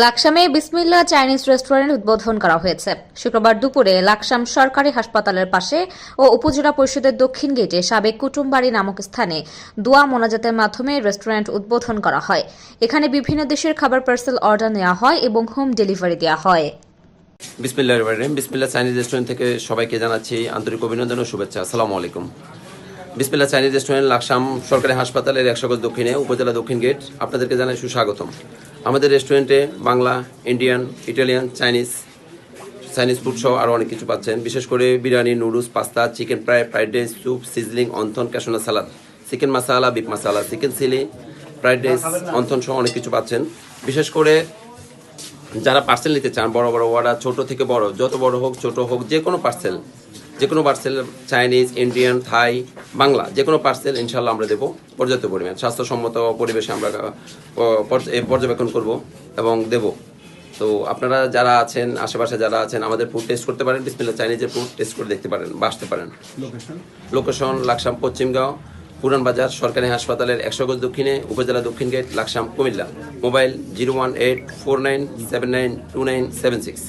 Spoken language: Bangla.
লাকসামে বিসমিল্লা চাইনিজ রেস্টুরেন্ট উদ্বোধন করা হয়েছে। শুক্রবার দুপুরে লাকসাম সরকারি হাসপাতালের পাশে ও উপজেলা পরিষদের দক্ষিণ গেটে সাবেক কুটুমবাড়ি নামক স্থানে দোয়া মোনাজাতের মাধ্যমে রেস্টুরেন্ট উদ্বোধন করা হয়। এখানে বিভিন্ন দেশের খাবার পার্সেল অর্ডার নেওয়া হয় এবং হোম ডেলিভারি দেওয়া হয়। বিসমিল্লাহ রহমান বিসমিল্লা চাইনিজ রেস্টুরেন্ট থেকে সবাইকে জানাচ্ছি আন্তরিক অভিনন্দন ও শুভেচ্ছা। আসসালামু আলাইকুম। বিসমিল্লা চাইনিজ রেস্টুরেন্ট, লাকসাম সরকারি হাসপাতালের একশো গজ দক্ষিণে, উপজেলা দক্ষিণ গেট। আপনাদেরকে জানাই সুস্বাগতম। আমাদের রেস্টুরেন্টে Bangla, Indian, Italian, Chinese Chinese food সহ আরও অনেক কিছু পাচ্ছেন। বিশেষ করে biryani, noodles, pasta, chicken fry, fried rice, soup, sizzling, wonton, cashew nut salad. Chicken masala beef masala chicken chilli, fried rice, wonton সহ অনেক কিছু পাচ্ছেন। বিশেষ করে যারা পার্সেল নিতে চান, বড় বড় অর্ডার ছোট থেকে বড়, যত বড় হোক, ছোট হোক যে কোনো পার্সেল যে কোনো parcel Chinese Indian Thai Bangla যে কোনো পার্সেল ইনশাল্লাহ আমরা দেবো পর্যাপ্ত পরিমাণ। স্বাস্থ্যসম্মত পরিবেশে আমরা পর্যবেক্ষণ করব এবং দেব। তো আপনারা যারা আছেন আশেপাশে যারা আছেন আমাদের ফুড টেস্ট করতে পারেন বিসমিল্লা চাইনিজের ফুড টেস্ট করে দেখতে পারেন বা আসতে পারেন। লোকেশন লাকসাম পশ্চিমগাঁও পুরান বাজার সরকারি হাসপাতালের একশো গজ দক্ষিণে উপজেলা দক্ষিণ gate Laksam Comilla. Mobile zero one eight four nine seven nine two nine seven six